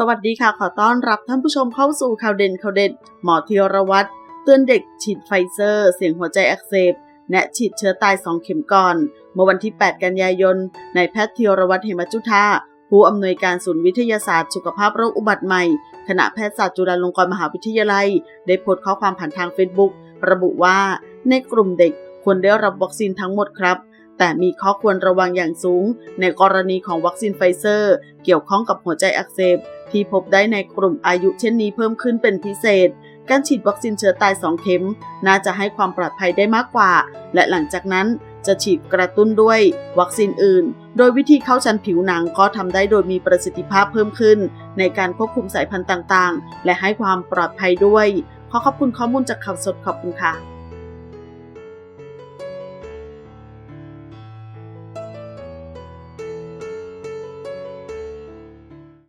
สวัสดีค่ะขอต้อนรับท่านผู้ชมเข้าสู่ข่าวเด่นข่าวเด็ดหมอธีรวัตรเตือนเด็กฉีดไฟเซอร์ เสี่ยงหัวใจอักเสบแนะฉีดเชื้อตาย 2 เข็มก่อน เมื่อวันที่ 8 กันยายนนายแพทย์ธีรวัตรเหมจุธาผู้อำนวยการศูนย์วิทยาศาสตร์สุขภาพโรคอุบัติใหม่ คณะแพทยศาสตร์จุฬาลงกรณ์มหาวิทยาลัย ได้โพสต์ข้อความผ่านทางเฟซบุ๊กระบุว่า ในกลุ่มเด็กควรได้รับวัคซีนทั้งหมดครับ แต่มีข้อควรระวังอย่างสูง ในกรณีของวัคซีนไฟเซอร์ เกี่ยวข้องกับหัวใจอักเสบที่พบได้ในกลุ่มอายุเช่นนี้เพิ่มขึ้นเป็นพิเศษ การฉีดวัคซีนเชื้อตาย 2 เข็ม น่าจะให้ความปลอดภัยได้มากกว่า และหลังจากนั้นจะฉีดกระตุ้นด้วยวัคซีนอื่น โดยวิธีเข้าชั้นผิวหนังก็ทำได้โดยมีประสิทธิภาพเพิ่มขึ้น ในการควบคุมสายพันธุ์ต่างๆ และให้ความปลอดภัยด้วย ขอขอบคุณข้อมูลจากข่าวสดขอบคุณค่ะ